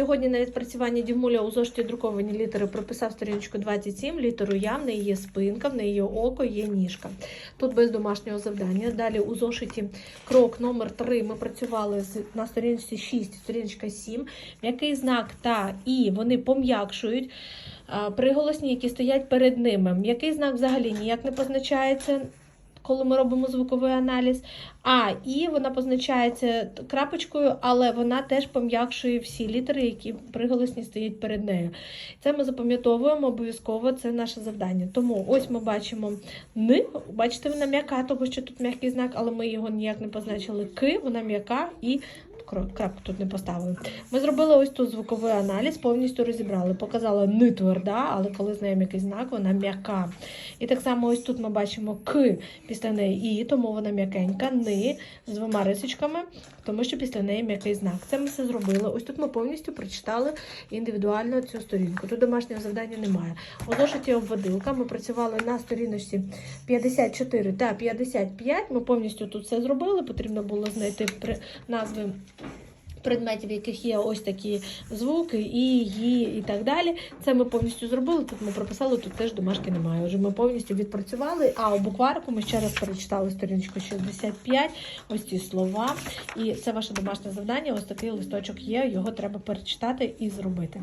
Сьогодні на відпрацюванні Дімуля у зошиті друковані літери прописав сторіночку 27, літеру Я, в неї є спинка, в неї є око, є ніжка. Тут без домашнього завдання. Далі у зошиті крок номер 3 ми працювали на сторінці 6, сторіночка 7. М'який знак та і вони пом'якшують приголосні, які стоять перед ними. М'який знак взагалі ніяк не позначається. Коли ми робимо звуковий аналіз, а і вона позначається крапочкою, але вона теж пом'якшує всі літери, які приголосні стоять перед нею. Це ми запам'ятовуємо обов'язково, це наше завдання. Тому ось ми бачимо Н, бачите, вона м'яка, тому що тут м'який знак, але ми його ніяк не позначили. К, вона м'яка і крапку тут не поставили. Ми зробили ось тут звуковий аналіз, повністю розібрали. Показала Н тверда, але коли з нею м'який знак, вона м'яка. І так само ось тут ми бачимо К після неї І, тому вона м'якенька, Ни з двома рисочками, тому що після неї м'який знак. Це ми все зробили. Ось тут ми повністю прочитали індивідуально цю сторінку. Тут домашнього завдання немає. У зошиті обводилка ми працювали на сторіночці 54 та 55. Ми повністю тут все зробили. Потрібно було знайти при- назви. Предметів, яких є ось такі звуки, і, і, і так далі. Це ми повністю зробили. Тут ми прописали, тут теж домашки немає. Вже ми повністю відпрацювали. А у букварку ми ще раз перечитали сторіночку 65, ось ці слова. І це ваше домашнє завдання. Ось такий листочок є. Його треба перечитати і зробити.